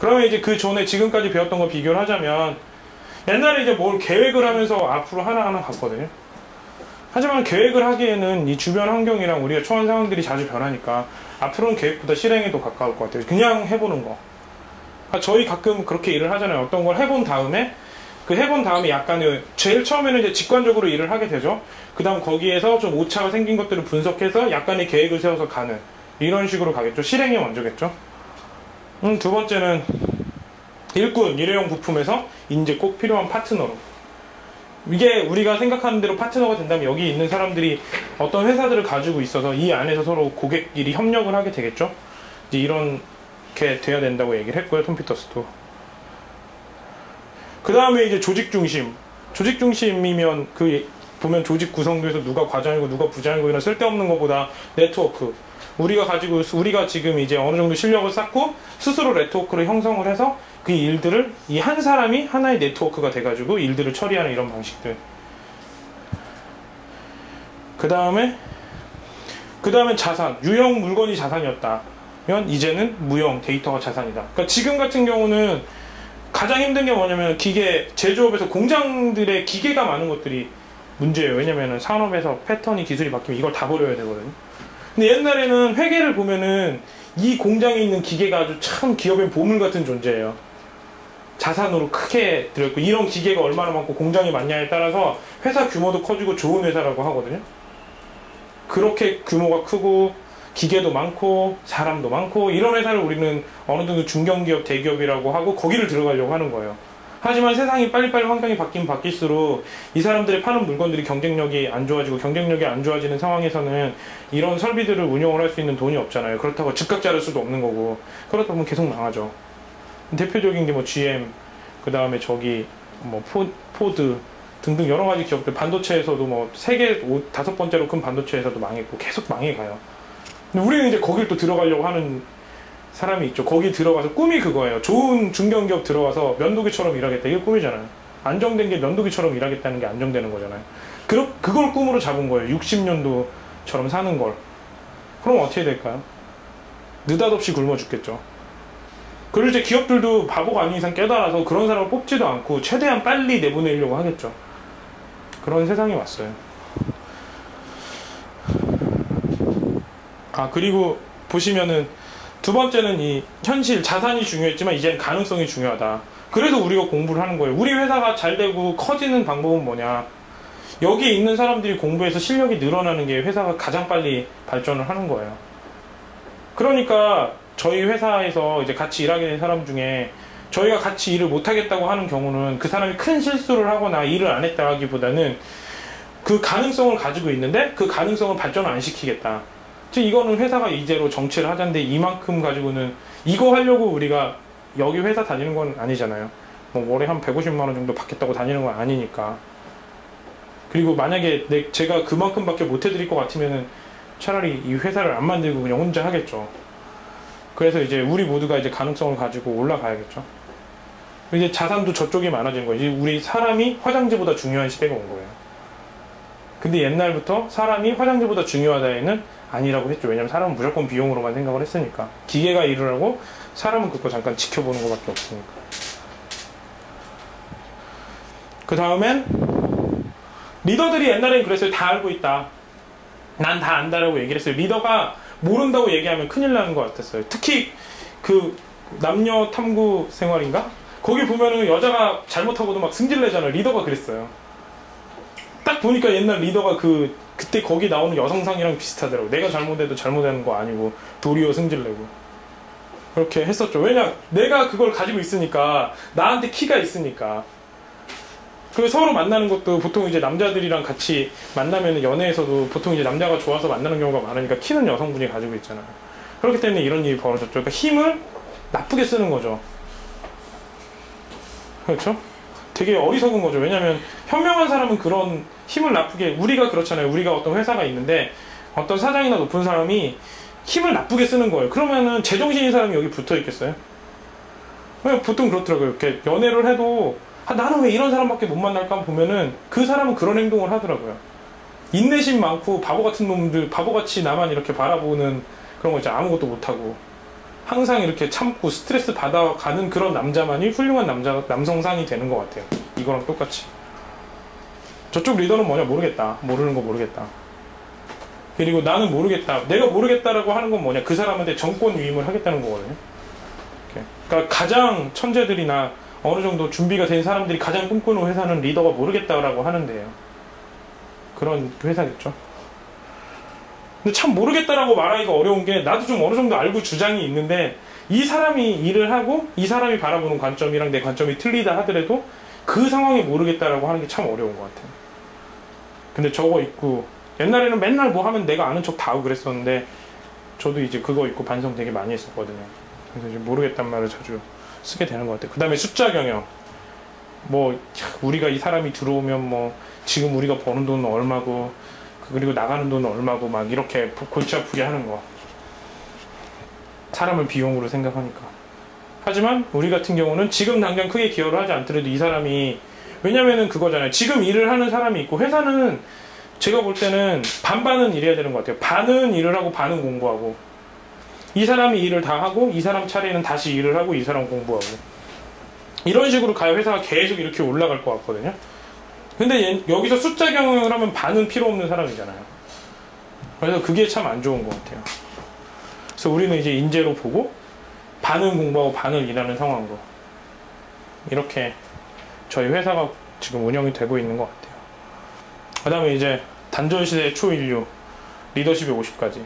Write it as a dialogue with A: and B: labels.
A: 그러면 이제 그 전에 지금까지 배웠던 거 비교를 하자면 옛날에 이제 뭘 계획을 하면서 앞으로 하나하나 갔거든요. 하지만 계획을 하기에는 이 주변 환경이랑 우리가 처한 상황들이 자주 변하니까 앞으로는 계획보다 실행에 더 가까울 것 같아요. 그냥 해보는 거. 그러니까 저희 가끔 그렇게 일을 하잖아요. 어떤 걸 해본 다음에 그 해본 다음에 약간 제일 처음에는 이제 직관적으로 일을 하게 되죠. 그 다음 거기에서 좀 오차가 생긴 것들을 분석해서 약간의 계획을 세워서 가는 이런 식으로 가겠죠. 실행이 먼저겠죠. 음, 두 번째는 일꾼, 일회용 부품에서 이제 꼭 필요한 파트너로. 이게 우리가 생각하는 대로 파트너가 된다면 여기 있는 사람들이 어떤 회사들을 가지고 있어서 이 안에서 서로 고객끼리 협력을 하게 되겠죠. 이제 이렇게 돼야 된다고 얘기를 했고요, 톰피터스도. 그 다음에 이제 조직 중심. 조직 중심이면 그 보면 조직 구성도에서 누가 과장이고 누가 부장이고 이런 쓸데없는 것보다 네트워크. 우리가 가지고 우리가 지금 이제 어느 정도 실력을 쌓고 스스로 네트워크를 형성을 해서 그 일들을 이 한 사람이 하나의 네트워크가 돼가지고 일들을 처리하는 이런 방식들. 그 다음에 그 다음에 자산 유형 물건이 자산이었다 면 이제는 무형 데이터가 자산이다. 그러니까 지금 같은 경우는 가장 힘든 게 뭐냐면 기계 제조업에서 공장들의 기계가 많은 것들이 문제예요. 왜냐면 산업에서 패턴이 기술이 바뀌면 이걸 다 버려야 되거든요. 근데 옛날에는 회계를 보면은 이 공장에 있는 기계가 아주 참 기업의 보물 같은 존재예요. 자산으로 크게 들어있고 이런 기계가 얼마나 많고 공장이 많냐에 따라서 회사 규모도 커지고 좋은 회사라고 하거든요. 그렇게 규모가 크고 기계도 많고 사람도 많고 이런 회사를 우리는 어느 정도 중견기업 대기업이라고 하고 거기를 들어가려고 하는 거예요. 하지만 세상이 빨리빨리 환경이 바뀌면 바뀔수록 이 사람들이 파는 물건들이 경쟁력이 안 좋아지고 경쟁력이 안 좋아지는 상황에서는 이런 설비들을 운영을 할 수 있는 돈이 없잖아요. 그렇다고 즉각 자를 수도 없는 거고 그렇다 보면 계속 망하죠. 대표적인 게 뭐 GM, 그 다음에 저기 뭐 포, 포드 등등 여러 가지 기업들 반도체에서도 뭐 세계 다섯 번째로 큰 반도체에서도 망했고 계속 망해가요. 근데 우리는 이제 거길 또 들어가려고 하는 사람이 있죠. 거기 들어가서 꿈이 그거예요. 좋은 중견기업 들어가서 면도기처럼 일하겠다. 이게 꿈이잖아요. 안정된 게 면도기처럼 일하겠다는 게 안정되는 거잖아요. 그, 그걸 꿈으로 잡은 거예요. 60년도처럼 사는 걸. 그럼 어떻게 될까요? 느닷없이 굶어 죽겠죠. 그리고 이제 기업들도 바보가 아닌 이상 깨달아서 그런 사람을 뽑지도 않고 최대한 빨리 내보내려고 하겠죠. 그런 세상이 왔어요. 아, 그리고 보시면은 두 번째는 이 현실 자산이 중요했지만 이제는 가능성이 중요하다. 그래서 우리가 공부를 하는 거예요. 우리 회사가 잘 되고 커지는 방법은 뭐냐? 여기에 있는 사람들이 공부해서 실력이 늘어나는 게 회사가 가장 빨리 발전을 하는 거예요. 그러니까 저희 회사에서 이제 같이 일하게 된 사람 중에 저희가 같이 일을 못 하겠다고 하는 경우는 그 사람이 큰 실수를 하거나 일을 안 했다 하기보다는 그 가능성을 가지고 있는데 그 가능성을 발전을 안 시키겠다. 즉 이거는 회사가 이제로 정치를 하자는데 이만큼 가지고는 이거 하려고 우리가 여기 회사 다니는 건 아니잖아요. 뭐 월에 한 150만 원 정도 받겠다고 다니는 건 아니니까. 그리고 만약에 내, 제가 그만큼밖에 못 해드릴 것 같으면은 차라리 이 회사를 안 만들고 그냥 혼자 하겠죠. 그래서 이제 우리 모두가 이제 가능성을 가지고 올라가야겠죠. 이제 자산도 저쪽이 많아지는 거예요. 이제 우리 사람이 화장지보다 중요한 시대가 온 거예요. 근데 옛날부터 사람이 화장지보다 중요하다에는 아니라고 했죠. 왜냐면 사람은 무조건 비용으로만 생각을 했으니까. 기계가 하고 사람은 그거 잠깐 지켜보는 것밖에 없으니까. 그 다음엔 리더들이 옛날엔 그랬어요. 다 알고 있다. 난 다 안다라고 얘기를 했어요. 리더가 모른다고 얘기하면 큰일 나는 것 같았어요. 특히 그 남녀 탐구 생활인가? 거기 보면은 여자가 잘못하고도 막 승질내잖아요. 리더가 그랬어요. 딱 보니까 옛날 리더가 그 그때 거기 나오는 여성상이랑 비슷하더라고. 내가 잘못해도 잘못하는 거 아니고 도리어 승질내고. 그렇게 했었죠. 왜냐, 내가 그걸 가지고 있으니까 나한테 키가 있으니까. 그리고 서로 만나는 것도 보통 이제 남자들이랑 같이 만나면 연애에서도 보통 이제 남자가 좋아서 만나는 경우가 많으니까 키는 여성분이 가지고 있잖아요. 그렇기 때문에 이런 일이 벌어졌죠. 그러니까 힘을 나쁘게 쓰는 거죠. 그렇죠? 되게 어리석은 거죠. 왜냐하면 현명한 사람은 그런 힘을 나쁘게 우리가 그렇잖아요. 우리가 어떤 회사가 있는데 어떤 사장이나 높은 사람이 힘을 나쁘게 쓰는 거예요. 그러면은 제정신인 사람이 여기 붙어 있겠어요? 보통 그렇더라고요. 이렇게 연애를 해도 아, 나는 왜 이런 사람밖에 못 만날까 보면은 그 사람은 그런 행동을 하더라고요. 인내심 많고 바보 같은 놈들, 바보같이 나만 이렇게 바라보는 그런 거 있죠. 아무것도 못하고. 항상 이렇게 참고 스트레스 받아가는 그런 남자만이 훌륭한 남자 남성상이 되는 것 같아요. 이거랑 똑같이. 저쪽 리더는 뭐냐 모르겠다. 모르는 거 모르겠다. 그리고 나는 모르겠다. 내가 모르겠다라고 하는 건 뭐냐? 그 사람한테 정권 위임을 하겠다는 거거든요. 그러니까 가장 천재들이나 어느 정도 준비가 된 사람들이 가장 꿈꾸는 회사는 리더가 모르겠다라고 하는데요. 그런 회사겠죠. 근데 참 모르겠다라고 말하기가 어려운 게 나도 좀 어느 정도 알고 주장이 있는데 이 사람이 일을 하고 이 사람이 바라보는 관점이랑 내 관점이 틀리다 하더라도 그 상황에 모르겠다라고 하는 게 참 어려운 것 같아요. 근데 저거 있고 옛날에는 맨날 뭐 하면 내가 아는 척 다 하고 그랬었는데 저도 이제 그거 있고 반성 되게 많이 했었거든요. 그래서 이제 모르겠단 말을 자주 쓰게 되는 것 같아요. 그 다음에 숫자 경영. 뭐 우리가 이 사람이 들어오면 뭐 지금 우리가 버는 돈은 얼마고 그리고 나가는 돈은 얼마고 막 이렇게 골치 아프게 하는 거. 사람을 비용으로 생각하니까. 하지만 우리 같은 경우는 지금 당장 크게 기여를 하지 않더라도 이 사람이 왜냐면은 그거잖아요. 지금 일을 하는 사람이 있고 회사는 제가 볼 때는 반반은 일해야 되는 것 같아요. 반은 일을 하고 반은 공부하고 이 사람이 일을 다 하고 이 사람 차례는 다시 일을 하고 이 사람 공부하고 이런 식으로 가야 회사가 계속 이렇게 올라갈 것 같거든요. 근데 얘- 여기서 숫자 경영을 하면 반은 필요 없는 사람이잖아요. 그래서 그게 참 안 좋은 것 같아요. 그래서 우리는 이제 인재로 보고 반은 공부하고 반은 일하는 상황으로 이렇게 저희 회사가 지금 운영이 되고 있는 것 같아요. 그 다음에 이제 단전시대 초인류 리더십의 50가지